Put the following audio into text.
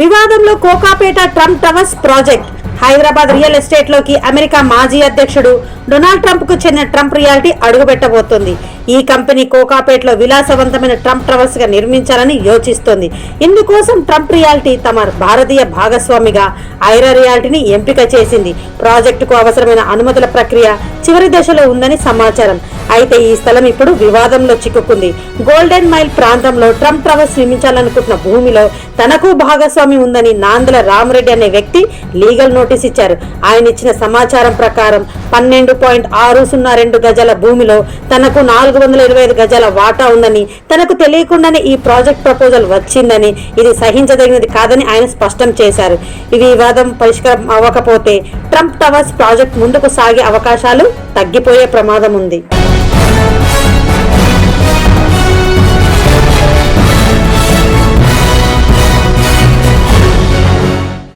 వివాదంలో Kokapet Trump towers project. Hyderabad real ఎస్టేట్లోకి America మాజీ అధ్యక్షుడు డొనాల్డ్ ట్రంప్కు చెందిన ట్రంప్ రియాలిటీ అడుగుపెట్టబోతోంది. ఈ కంపెనీ కోకాపేటలో విలాసవంతమైన ట్రంప్ టవర్స్గా నిర్మించాలని యోచిస్తోంది. ఇందుకోసం ట్రంప్ రియాలిటీ తమ భారతీయ భాగస్వామిగా ఐరా రియాలిటీని ఎంపిక చేసింది. ప్రాజెక్టుకు అవసరమైన అనుమతుల ప్రక్రియ చివరి దశలో ఉందని సమాచారం. అయితే ఈ స్థలం ఇప్పుడు వివాదంలో చిక్కుకుంది. గోల్డెన్ మైల్ ప్రాంతంలో ట్రంప్ టవర్స్ నిర్మించాలనుకుంటున్న భూమిలో తనకు భాగస్వామి ఉందని నాందల రామరెడ్డి అనే వ్యక్తి లీగల్ నోటీస్ ఇచ్చారు. ఆయన ఇచ్చిన సమాచారం ప్రకారం పన్నెండు పాయింట్ ఆరు సున్నా రెండు గజాల భూమిలో తనకు నాలుగు వందల ఇరవై ఐదు గజాల వాటా ఉందని తనకు తెలియకుండానే ఈ ప్రాజెక్ట్ ప్రపోజల్ వచ్చిందని ఇది సహించదగినది కాదని ఆయన స్పష్టం చేశారు. ఈ వివాదం పరిష్కారం అవ్వకపోతే ట్రంప్ టవర్స్ ప్రాజెక్ట్ ముందుకు సాగే అవకాశాలు తగ్గిపోయే ప్రమాదం ఉంది.